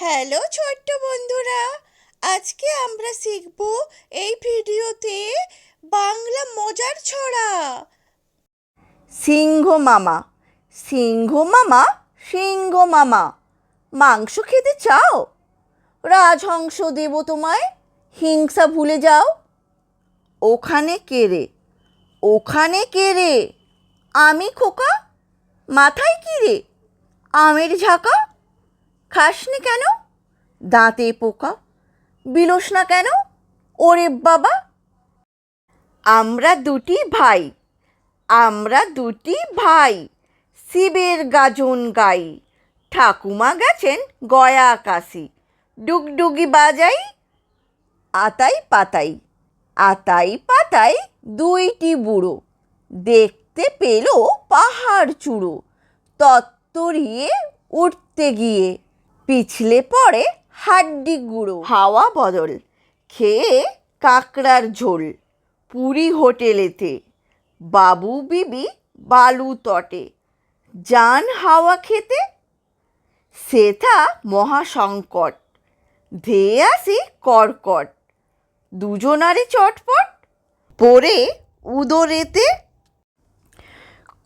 Hello ছোট্ট বন্ধুরা, আজকে আমরা শিখব এই ভিডিওতে বাংলা মজার ছড়া। সিংহ মামা। সিংহ মামা সিংহ মামা। মাংস খেতে চাও? রাজহংস দেব তোমায়, হিংসা ভুলে যাও। ওখানে কে রে? ওখানে কে রে? আমি খোকা? মাথায় কি রে? আমের ঝাঁকা? খাসনি কেন? দাঁতে পোকা? বিলোস না কেন? ওরে বাবা! আমরা দুটি ভাই। আমরা দুটি ভাই। শিবের গাজন গাই। ঠাকুমা গেছেন গয়া কাশি। ডুগডুগি বাজাই, আতাই পাতাই। আতাই পাতাই দুইটি বুড়ো। দেখতে পেল পাহাড় চূড়ো। তত্তরিয়ে উঠতে গিয়ে পিছলে পড়ে হাড্ডি গুঁড়ো। হাওয়া বদল। খেয়ে কাঁকড়ার ঝোল। পুরী হোটেলেতে। বাবু বিবি বালু তটে। যান হাওয়া খেতে? সেথা মহাসংকট। ধেয়ে আসি কর্কট। দুজনারে চটপট। পরে উদরেতে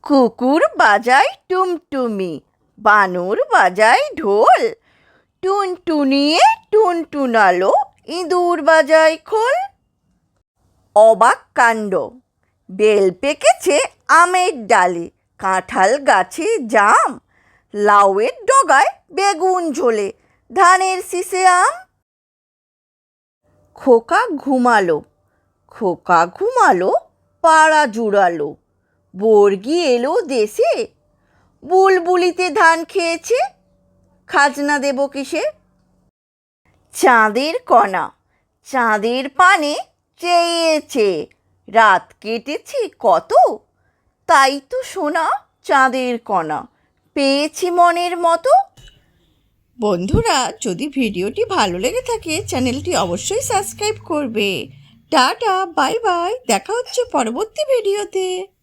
কুকুর বাজায় টুমটুমি। বানর বাজায় ঢোল। টুনটুনিয়ে টুনটুনালো, ইঁদুর বাজায় খোল। অবাক কাণ্ড। বেল পেকেছে আমের ডালে, কাঁঠাল গাছে জাম। লাউয়ের ডগায় বেগুন ঝোলে, ধানের শীষে আম। খোকা ঘুমালো খোকা ঘুমালো, পাড়া জুড়ালো। বর্গি এলো দেশে, বুলবুলিতে ধান খেয়েছে। খাজনা দেব কিসে? চাঁদের কণা। চাঁদের পানে চেয়েছে। রাত কেটেছে কত? তাই তো শোনা চাঁদের কণা। পেয়েছি মনের মতো। বন্ধুরা, যদি ভিডিওটি ভালো লেগে থাকে, চ্যানেলটি অবশ্যই সাবস্ক্রাইব করবে। Tata, bye bye. দেখা হচ্ছে পরবর্তী ভিডিওতে।